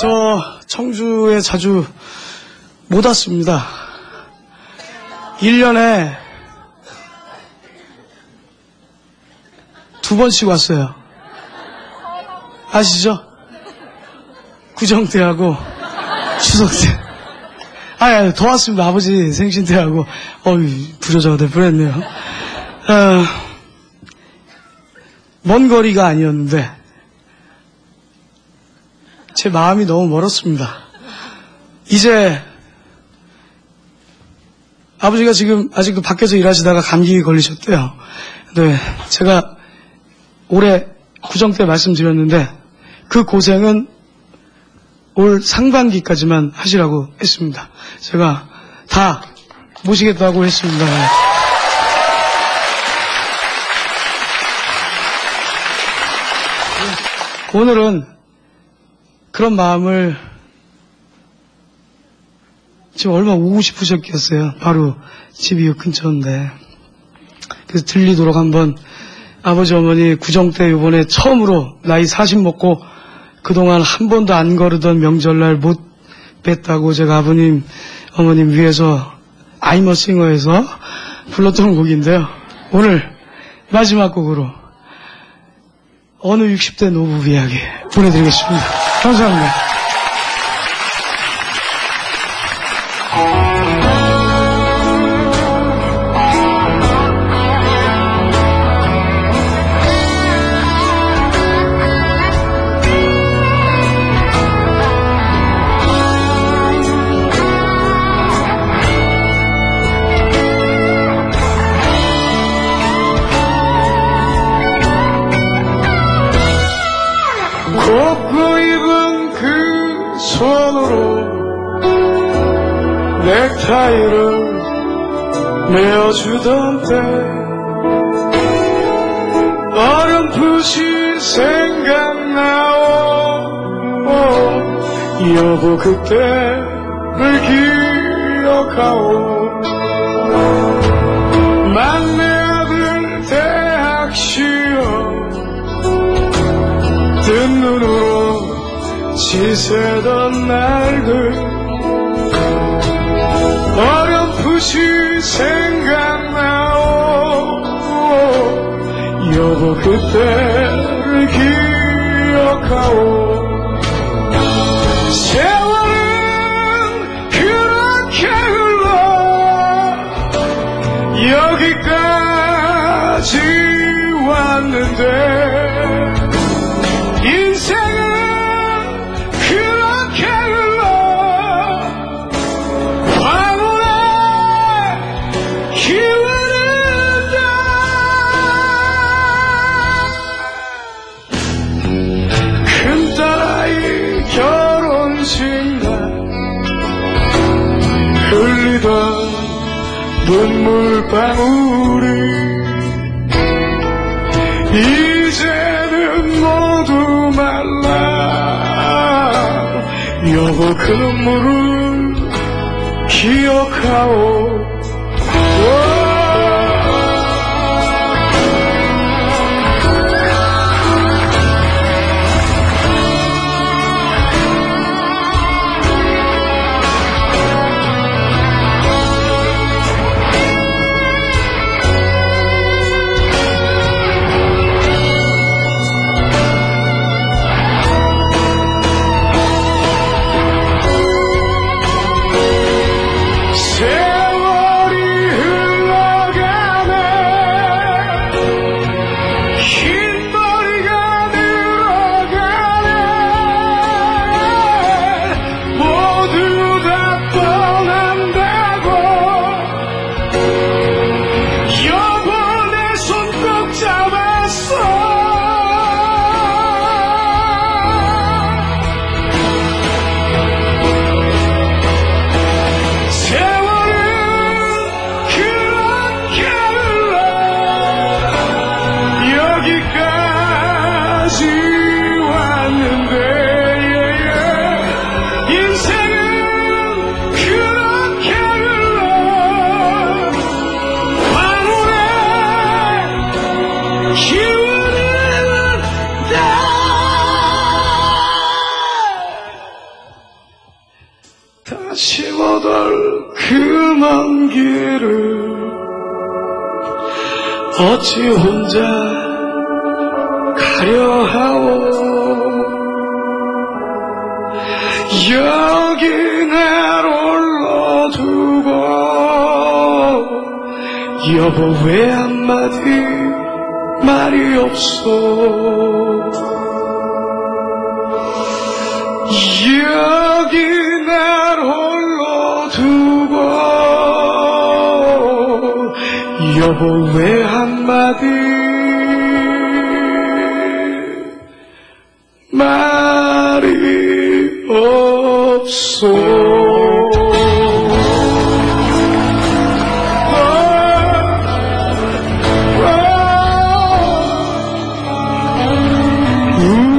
때문에 자주 못 왔습니다. 1년에 두 번씩 왔어요. 아시죠? 구정 때하고 추석 때. 아니, 아니, 더 왔습니다. 아버지 생신 때하고. 어이, 부조자가 될 뻔했네요. 어, 먼 거리가 아니었는데, 제 마음이 너무 멀었습니다. 이제, 아버지가 지금 아직도 밖에서 일하시다가 감기 걸리셨대요. 네, 제가 올해 구정 때 말씀드렸는데, 그 고생은 올 상반기까지만 하시라고 했습니다. 제가 다 모시겠다고 했습니다. 오늘은 그런 마음을 지금 얼마 오고 싶으셨겠어요. 바로 집이 요 근처인데. 그래서 들리도록 한번 아버지 어머니 구정 때 이번에 처음으로 나이 40 먹고 그동안 한 번도 안 거르던 명절날 못 뵀다고 제가 아버님 어머님 위해서 아이머 싱어에서 불렀던 곡인데요. 오늘 마지막 곡으로 어느 60대 노부 이야기 보내드리겠습니다. 감사합니다. 넥타이를 메어주던 때 어렴풋이 생각나오. 여보 그때를 기억하오. 막내 아들 대학 시험 뜬 눈으로 지새던 날들 어렴풋이 생각나오. 여보 그때를 기억하오. 세월은 그렇게 흘러 여기까지 왔는데 흘리던 눈물방울이. 이제는 모두 말라. 여보 그 눈물을 기억하오 험한 길을 어찌 혼자 가려 하오? 여기 내 올러두고 여보 왜 한마디 말이 없어? 여기 날 홀로 두고 왜 한마디. 말이 없어 감